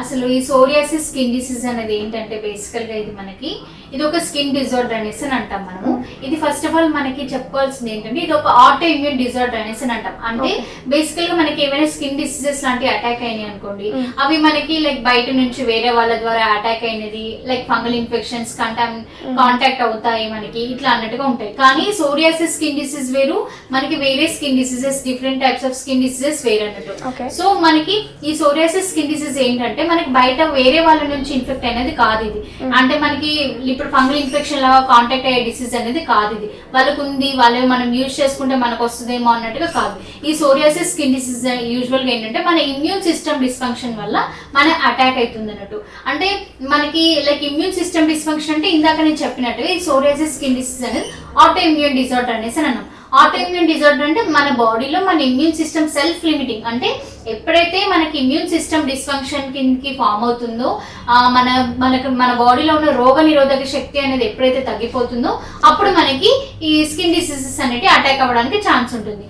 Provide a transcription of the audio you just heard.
అసలు ఈ psoriasis skin disease అనేది ఏంటంటే బేసికల్గా ఇది మనకి ఇది ఒక స్కిన్ డిజార్డర్ అనేసి అని అంటాం మనము. ఇది ఫస్ట్ ఆఫ్ ఆల్ మనకి చెప్పుకోవాల్సింది ఏంటంటే ఇది ఒక ఆటో ఇమ్యూన్ డిజార్డర్ అనేసి అని అంటాం. అంటే బేసికల్గా మనకి ఏమైనా స్కిన్ డిసీజెస్ లాంటివి అటాక్ అయినాయి అనుకోండి Mm. అవి మనకి లైక్ బయట నుంచి వేరే వాళ్ళ ద్వారా అటాక్ అయినది లైక్ ఫంగల్ ఇన్ఫెక్షన్స్ కంటామ్ Mm. కాంటాక్ట్ అవుతాయి మనకి ఇట్లా అన్నట్టుగా ఉంటాయి. కానీ సోరియాసిస్ స్కిన్ డిసీజ్ వేరు మనకి వేరే skin diseases different types of skin diseases వేరు అన్నట్టు సో మనకి ఈ సోరియాసిస్ స్కిన్ డిసీజ్ ఏంటంటే మనకి బయట వేరే వాళ్ళ నుంచి ఇన్ఫెక్ట్ అనేది కాదు ఇది. అంటే మనకి ఇప్పుడు ఫంగల్ ఇన్ఫెక్షన్ లాగా కాంటాక్ట్ అయ్యే డిసీజ్ అనేది కాదు ఇది. వాళ్ళకు ఉంది వాళ్ళు మనం యూజ్ చేసుకుంటే మనకు వస్తుందేమో అన్నట్టుగా కాదు. ఈ సోరియాసిస్ స్కిన్ డిసీజ్ యూజువల్గా ఏంటంటే మన ఇమ్యూన్ సిస్టమ్ డిస్ఫంక్షన్ వల్ల మన అటాక్ అవుతుంది అన్నట్టు. అంటే మనకి లైక్ ఇమ్యూన్ సిస్టమ్ డిస్ఫంక్షన్ అంటే ఇందాక నేను చెప్పినట్టుగా ఈ సోరియాసిస్ స్కిన్ డిసీజ్ అనేది ఆటో ఇమ్యూన్ డిజార్డర్ అనేసి అని అన్నాం. ఆటోఇమ్యూన్ డిజార్డర్ అంటే మన బాడీలో మన ఇమ్యూన్ సిస్టమ్ సెల్ఫ్ లిమిటింగ్. అంటే ఎప్పుడైతే మనకి ఇమ్యూన్ సిస్టమ్ డిస్ఫంక్షన్ కిందకి ఫామ్ అవుతుందో మన మనకు మన బాడీలో ఉన్న రోగ నిరోధక శక్తి అనేది ఎప్పుడైతే తగ్గిపోతుందో అప్పుడు మనకి ఈ స్కిన్ డిసీజెస్ అనేవి అటాక్ అవ్వడానికి ఛాన్స్ ఉంటుంది.